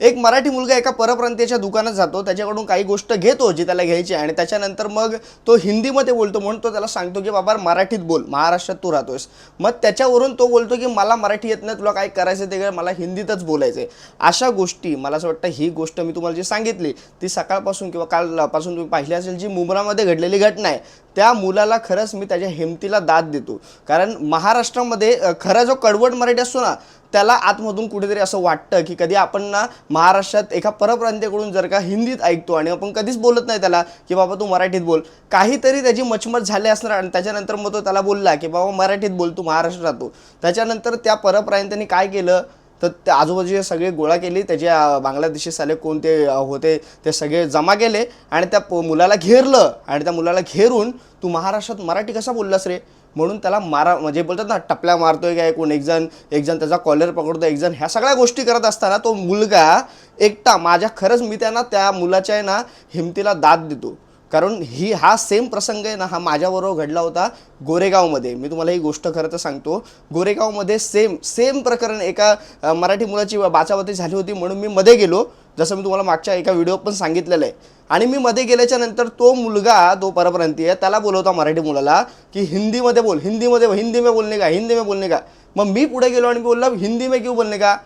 एक मराठी मुलगा एका परप्रांतीयाच्या दुकानात जातो त्याच्याकडून काही गोष्ट घेतो जी त्याला घ्यायची आणि त्याच्यानंतर मग तो हिंदीमध्ये बोलतो म्हणून तो त्याला सांगतो की बाबा मराठीत बोल महाराष्ट्रात तू राहतोयस. मग त्याच्यावरून तो बोलतो की मला मराठी येत नाही तुला काय करायचं ते मला हिंदीतच बोलायचं आहे अशा गोष्टी मला असं वाटतं ही गोष्ट मी तुम्हाला जी सांगितली ती सकाळपासून किंवा कालपासून तुम्ही पाहिली असेल जी मुंब्रामध्ये घडलेली घटना आहे त्या मुलाला खरंच मी त्याच्या हिमतीला दाद देतो. कारण महाराष्ट्रामध्ये खरा जो कडवट मराठी असतो ना त्याला आतमधून कुठेतरी असं वाटतं की कधी आपण ना महाराष्ट्रात एका परप्रांतीकडून जर का हिंदीत ऐकतो आणि आपण कधीच बोलत नाही त्याला की बाबा तू मराठीत बोल. काहीतरी त्याची मचमच झाली असणार आणि त्याच्यानंतर मग तो त्याला बोलला की बाबा मराठीत बोल तू महाराष्ट्रात राहतो त्याच्यानंतर त्या परप्रांतांनी काय केलं? तर त्या आजूबाजूचे सगळे गोळा केली त्याचे बांगलादेशी साले कोणते होते ते सगळे जमा केले आणि त्या प- मुलाला घेरलं आणि त्या मुलाला घेरून तू महाराष्ट्रात मराठी कसा बोललास रे? म्हणून त्याला मारा म्हणजे बोलतात ना टपल्या मारतोय काय कोण? एक जण एक जण त्याचा कॉलर पकडतो एक जण ह्या सगळ्या गोष्टी करत असताना तो मुलगा एकटा माझ्या खरंच मी त्यांना त्या मुलाच्या आहे ना हिमतीला दाद देतो. कारण ही हा सेम प्रसंग आहे ना हा माझ्याबरोबर घडला होता गोरेगावमध्ये. मी तुम्हाला ही गोष्ट खरं तर सांगतो. गोरेगावमध्ये सेम सेम प्रकरण एका मराठी मुलाची बाचाबाती झाली होती म्हणून मी मध्ये गेलो. जसं मी तुम्हाला मागच्या एका व्हिडिओ पण सांगितलेलं आहे. आणि मी मध्ये गेल्याच्यानंतर तो मुलगा तो परप्रांतीय त्याला बोलवता मराठी मुलाला की हिंदीमध्ये बोल हिंदीमध्ये हिंदी में बोलणे का हिंदी में बोलणे का? मग मी पुढे गेलो आणि बोलला हिंदी में क्यू बोलणे का?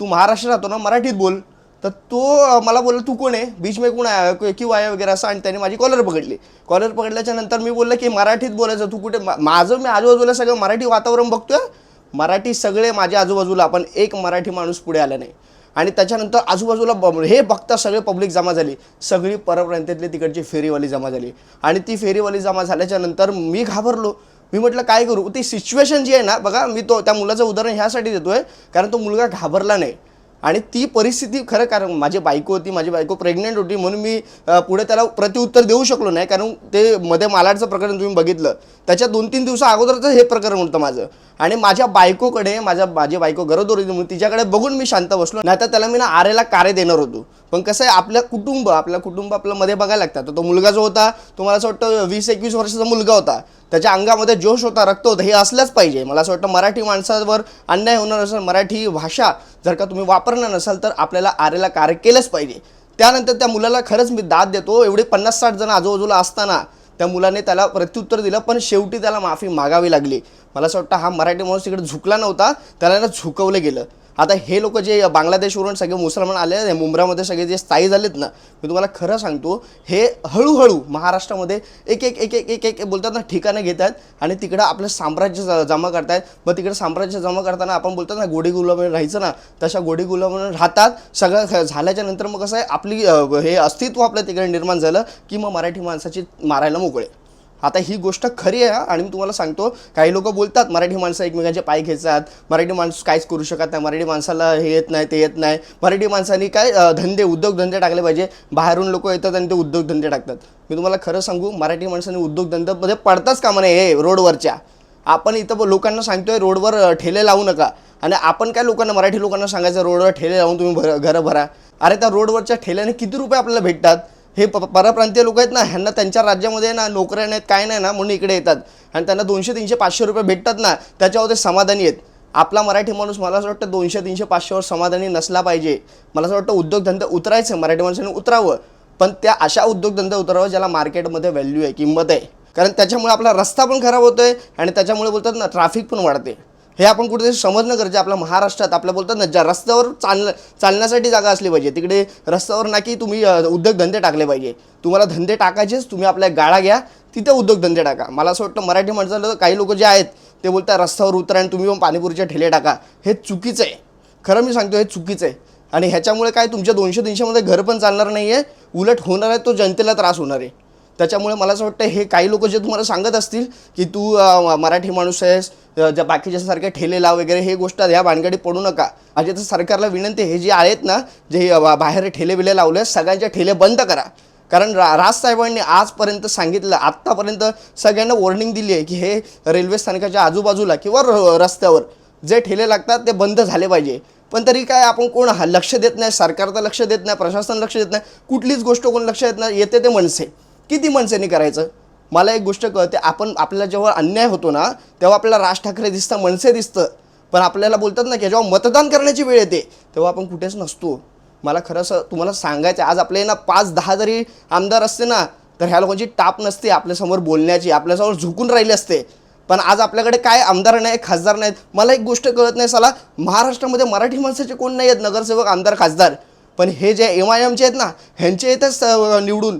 तू महाराष्ट्र राहतो ना मराठीत बोल. तर तो मला बोलला तू कोण आहे? बीच में कोण आहे क्यू आहे वगैरे? असं आणि त्याने माझी कॉलर पकडली. कॉलर पकडल्याच्या नंतर मी बोललं की मराठीत बोलायचं तू कुठे? माझं मी आजूबाजूला सगळं मराठी वातावरण बघतोय. मराठी सगळे माझ्या आजूबाजूला पण एक मराठी माणूस पुढे आला नाही. आणि त्याच्यानंतर आजूबाजूला ब- म्हणजे हे बघता सगळे पब्लिक जमा झाली. सगळी परप्रांतातली तिकडची फेरीवाली जमा झाली. आणि ती फेरीवाली जमा झाल्याच्यानंतर मी घाबरलो. मी म्हटलं काय करू? ती सिच्युएशन जी आहे ना बघा मी तो त्या मुलाचं उदाहरण ह्यासाठी देतोय कारण तो मुलगा घाबरला नाही. आणि ती परिस्थिती खरं कारण माझी बायको होती माझी बायको प्रेग्नेंट होती म्हणून मी पुढे त्याला प्रत्युत्तर देऊ शकलो नाही. कारण ते मध्ये मालाडचं प्रकरण तुम्ही बघितलं. त्याच्या दोन तीन दिवसा अगोदरच हे प्रकरण होतं माझं. आणि माझ्या बायकोकडे माझ्या माझी बायको गरज होती म्हणून तिच्याकडे बघून मी शांत बसलो. नाही तर त्याला मी ना आरेला कारे देणार होतो. पण कसं आहे आपलं कुटुंब आपलं कुटुंब आपलं मध्ये बघायला लागतं. तर तो मुलगा जो होता तो मला असं वाटतं वीस एकवीस वर्षाचा मुलगा होता. त्याच्या अंगामध्ये जोश होता रक्त होतं हे असलंच पाहिजे. मला असं वाटतं मराठी माणसावर अन्याय होणार असं मराठी भाषा जर का तुम्ही वापर वापरला नसाल तर आपल्याला आरेला कार्य केलंच पाहिजे. त्यानंतर त्या मुलाला खरंच मी दाद देतो एवढे पन्नास साठ जण आजूबाजूला असताना त्या मुलाने त्याला प्रत्युत्तर दिलं पण शेवटी त्याला माफी मागावी लागली. मला असं वाटतं हा मराठी माणूस तिकडे झुकला नव्हता त्याला झुकवलं गेलं. आता हे लोक जे बांगलादेशवरून सगळे मुसलमान आले आहेत मुंब्रामध्ये सगळे जे स्थायी झालेत ना मी तुम्हाला खरं सांगतो हे हळूहळू महाराष्ट्रामध्ये एक एक एक एक एक एक बोलतात ना ठिकाणं घेत आहेत आणि तिकडं आपलं साम्राज्य ज- जमा करतायत मग तिकडं साम्राज्य जमा करताना आपण बोलतात ना गोडी गुलामी राहायचं ना तशा गोडी गुलामी राहतात. सगळं झाल्याच्यानंतर मग कसं आहे आपली हे अस्तित्व आपलं तिकडे निर्माण झालं की मग मराठी माणसाची मारायला मोकळे. आता ही गोष्ट खरी आहे आणि मी तुम्हाला सांगतो काही लोक बोलतात मराठी माणसं एकमेकांचे पाय घेतात मराठी माणूस काहीच करू शकत नाही. मराठी माणसाला हे येत नाही ते येत नाही. मराठी माणसांनी काय धंदे उद्योगधंदे टाकले पाहिजे. बाहेरून लोक येतात आणि ते उद्योगधंदे टाकतात. मी तुम्हाला खरं सांगू मराठी माणसांनी उद्योगधंद्यामध्ये पडताच कामा नाही हे रोडवरच्या. आपण इथं लोकांना सांगतोय रोडवर ठेले लावू नका. आणि आपण काय लोकांना मराठी लोकांना सांगायचं रोडवर ठेले लावून तुम्ही भर घरं भरा. अरे त्या रोडवरच्या ठेल्याने किती रुपये आपल्याला भेटतात? हे प परप्रांतीय लोक आहेत ना ह्यांना त्यांच्या राज्यामध्ये ना नोकऱ्या नाहीत काय नाही ना म्हणून इकडे येतात. आणि त्यांना दोनशे तीनशे पाचशे रुपये भेटतात ना त्याच्यावर ते समाधानी आहेत. आपला मराठी माणूस मला असं वाटतं दोनशे तीनशे पाचशेवर समाधानी नसला पाहिजे. मला असं वाटतं उद्योगधंदा उतरायचं मराठी माणसाने उतरावं. पण त्या अशा उद्योगधंदा उतरावं ज्याला मार्केटमध्ये व्हॅल्यू आहे किंमत आहे. कारण त्याच्यामुळे आपला रस्ता पण खराब होतो आहे आणि त्याच्यामुळे बोलतात ना ट्रॅफिक पण वाढते. हे आपण कुठेतरी समजणं गरजे आपल्या महाराष्ट्रात आपल्या बोलतात ना ज्या रस्त्यावर चाल चालण्यासाठी जागा असली पाहिजे तिकडे रस्त्यावर ना की तुम्ही उद्योगधंदे टाकले पाहिजे. तुम्हाला धंदे टाकायचेच तुम्ही आपल्या गाळा घ्या तिथे उद्योगधंदे टाका. मला असं वाटतं मराठी माणसाला काही लोक जे आहेत ते बोलतात रस्त्यावर उतरा आणि तुम्ही पण पाणीपुरीचे ठेले टाका. हे चुकीचं आहे. खरं मी सांगतो हे चुकीचं आहे. आणि ह्याच्यामुळे काय तुमच्या दोनशे तीनशेमध्ये घर पण चालणार नाही आहे उलट होणार आहे तो जनतेला त्रास होणार आहे. त्याच्यामुळे मला असं वाटतं हे काही लोक जे तुम्हाला सांगत असतील की तू मराठी माणूस आहेस ज्या बाकीच्यासारखे ठेले लाव वगैरे हे गोष्ट ह्या भानगडी पडू नका. आणि तर सरकारला विनंती हे जे आहेत ना जे बाहेर ठेले बिले लावले सगळ्यांच्या ठेले बंद करा. कारण रा राजसाहेबांनी आजपर्यंत सांगितलं आत्तापर्यंत सगळ्यांना वॉर्निंग दिली आहे की हे रेल्वे स्थानकाच्या आजूबाजूला किंवा र- रस्त्यावर जे ठेले लागतात ते बंद झाले पाहिजे. पण तरी काय आपण कोण हा- लक्ष देत नाही सरकार तर लक्ष देत नाही प्रशासन लक्ष देत नाही कुठलीच गोष्ट कोण लक्ष देत नाही येते ते मनसे. किती मनसेने करायचं? मला एक गोष्ट कळते आपण आपल्याला जेव्हा अन्याय होतो ना तेव्हा आपल्याला राज ठाकरे दिसतं मनसे दिसतं. पण आपल्याला बोलतात ना की जेव्हा मतदान करण्याची वेळ येते तेव्हा आपण कुठेच नसतो. मला खरंच तुम्हाला सांगायचं आहे, आज आपले ना पाच दहा जरी आमदार असते ना तर ह्या लोकांची टाप नसते आपल्यासमोर बोलण्याची आपल्यासमोर झुकून राहिली असते. पण आज आपल्याकडे काय आमदार नाही खासदार नाहीत? मला एक गोष्ट कळत नाही साला महाराष्ट्रामध्ये मराठी माणसाचे कोण नाही आहेत नगरसेवक आमदार खासदार. पण हे जे एम आय एमचे आहेत ना ह्यांचे येतच निवडून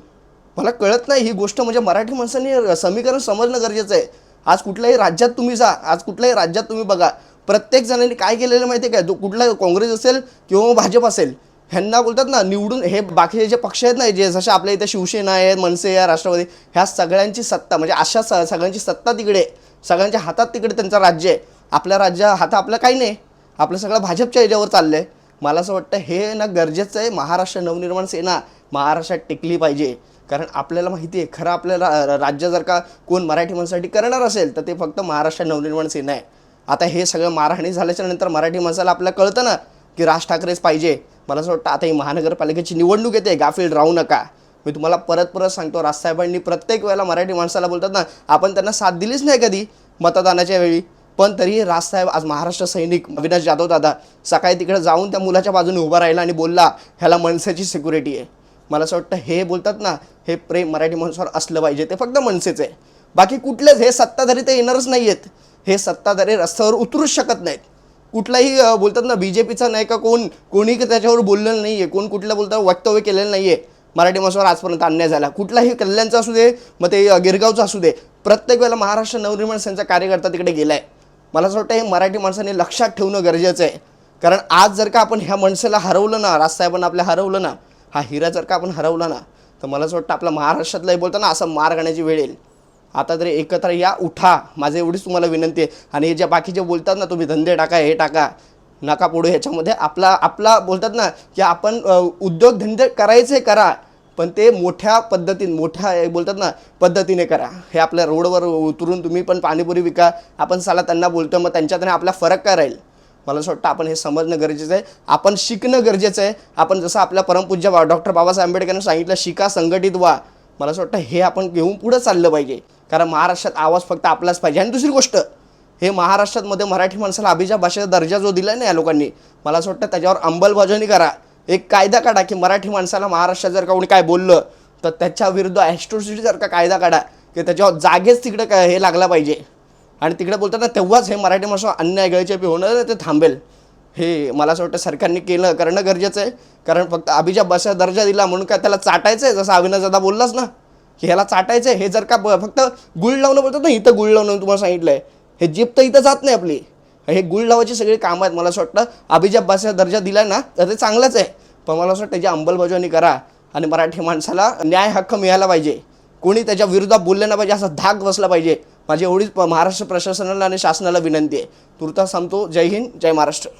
मला कळत नाही ही गोष्ट म्हणजे मराठी माणसांनी समीकरण समजणं गरजेचं आहे. आज कुठल्याही राज्यात तुम्ही जा आज कुठल्याही राज्यात तुम्ही बघा प्रत्येक जणांनी काय केलेलं माहिती आहे काय तो कुठला काँग्रेस असेल किंवा भाजप असेल ह्यांना बोलतात ना निवडून हे बाकीचे जे पक्ष आहेत ना जे जसे आपल्या इथे शिवसेना आहे मनसे आहे राष्ट्रवादी ह्या सगळ्यांची सत्ता म्हणजे अशा स सगळ्यांची सत्ता तिकडे सगळ्यांच्या हातात तिकडे त्यांचं राज्य आहे. आपल्या राज्या हातात आपलं काही नाही. आपलं सगळं भाजपच्या याच्यावर चाललं आहे मला असं वाटतं हे ना गरजेचं आहे महाराष्ट्र नवनिर्माण सेना महाराष्ट्रात टिकली पाहिजे. कारण आपल्याला माहिती आहे खरं आपल्याला राज्य जर का कोण मराठी माणसासाठी करणार असेल तर ते फक्त महाराष्ट्र नवनिर्माण सेना आहे. आता हे सगळं मारहाणी झाल्याच्यानंतर मराठी माणसाला आपल्याला कळतं ना की राज ठाकरेच पाहिजे. मला असं वाटतं आता ही महानगरपालिकेची निवडणूक येते गाफील राहू नका. मी तुम्हाला परत परत सांगतो राजसाहेबांनी प्रत्येक वेळेला मराठी माणसाला बोलतात ना आपण त्यांना साथ दिलीच नाही कधी मतदानाच्या वेळी. पण तरीही राजसाहेब आज महाराष्ट्र सैनिक अविनाश जाधव दादा सकाळी तिकडे जाऊन त्या मुलाच्या बाजूने उभा राहिला आणि बोलला ह्याला मनसेची सिक्युरिटी आहे. मला असं वाटतं हे बोलतात ना हे प्रेम मराठी माणसावर असलं पाहिजे ते फक्त मनसेच आहे. बाकी कुठलेच हे सत्ताधारी ते येणारच नाही आहेत हे सत्ताधारी रस्त्यावर उतरूच शकत नाहीत. कुठलाही बोलतात ना बी जे पीचा नाही का कोण कोणी त्याच्यावर बोललेलं नाही आहे कोण कुठलं बोलतं वक्तव्य केलेलं नाही आहे मराठी माणसावर आजपर्यंत अन्याय झाला. कुठलाही कल्याणचा असू दे मग ते गिरगावचं असू दे प्रत्येक वेळेला महाराष्ट्र नवनिर्माण सेनेचा कार्यकर्ता तिकडे गेला आहे मला असं वाटतं हे मराठी माणसाने लक्षात ठेवणं गरजेचं आहे. कारण आज जर का आपण ह्या माणसाला हरवलं ना राजसाहेबांना आपल्या हरवलं ना हा हिरा जर का आपण हरवला ना तर मला असं वाटतं आपला महाराष्ट्रातलाही बोलतो ना असं मार गाण्याची वेळ येईल. आता तरी एकत्र या उठा. माझे एवढीच तुम्हाला विनंती आहे. आणि हे जे बाकीचे बोलतात ना तुम्ही धंदे टाका हे टाका. नका पडू ह्याच्यामध्ये. आपला आपला बोलतात ना की आपण उद्योगधंदे करायचे करा पण ते मोठ्या पद्धतीने मोठ्या हे बोलतात ना पद्धतीने करा. हे आपल्या रोडवर उतरून तुम्ही पण पाणीपुरी विका. आपण साला त्यांना बोलतो मग त्यांच्यात आणि आपला फरक काय राहील? मला असं वाटतं आपण हे समजणं गरजेचं आहे. आपण शिकणं गरजेचं आहे. आपण जसं आपल्या परमपूज्य बा डॉक्टर बाबासाहेब आंबेडकरांनी सांगितलं शिका संघटित व्हा. मला असं वाटतं हे आपण घेऊन पुढं चाललं पाहिजे. कारण महाराष्ट्रात आवाज फक्त आपलाच पाहिजे. आणि दुसरी गोष्ट हे महाराष्ट्रातमध्ये मराठी माणसाला अभिजात भाषेचा दर्जा जो दिला ना या लोकांनी मला असं वाटतं त्याच्यावर अंमलबजावणी करा. एक कायदा काढा की मराठी माणसाला महाराष्ट्रात जर का कोणी काय बोललं तर त्याच्या विरुद्ध ॲस्ट्रोसिटी जर का कायदा काढा. की त्याच्यावर जागेच तिकडं काय हे लागला पाहिजे. आणि तिकडे बोलतात ना तेव्हाच हे मराठी माणसं अन्याय गळचेपी होणं ते थांबेल. हे मला असं वाटतं सरकारने केलं करणं गरजेचं आहे. कारण फक्त अभिजा भाषा दर्जा दिला म्हणून काय त्याला चाटायचं आहे जसं अविनाश दादा बोललाच ना की ह्याला चाटायचं आहे हे जर का ब- फक्त गुळ लावणं बोलतात ना इथं गुळ लावणं तुम्हाला सांगितलं आहे हे जीप तर इथं जात नाही आपली. हे गुळ लावायची सगळी कामं आहेत. मला असं वाटतं अभिजात भाषा दर्जा दिला ना तर ते चांगलंच आहे. पण मला असं वाटतं त्याची अंमलबजावणी करा आणि मराठी माणसाला न्याय हक्क मिळायला पाहिजे. कोणी त्याच्या विरोधात बोललं नाही पाहिजे असा धाक बसला पाहिजे. माझी एवढीच महाराष्ट्र प्रशासनाला आणि शासनाला विनंती आहे. तुर्तास सांगतो जय हिंद जय महाराष्ट्र.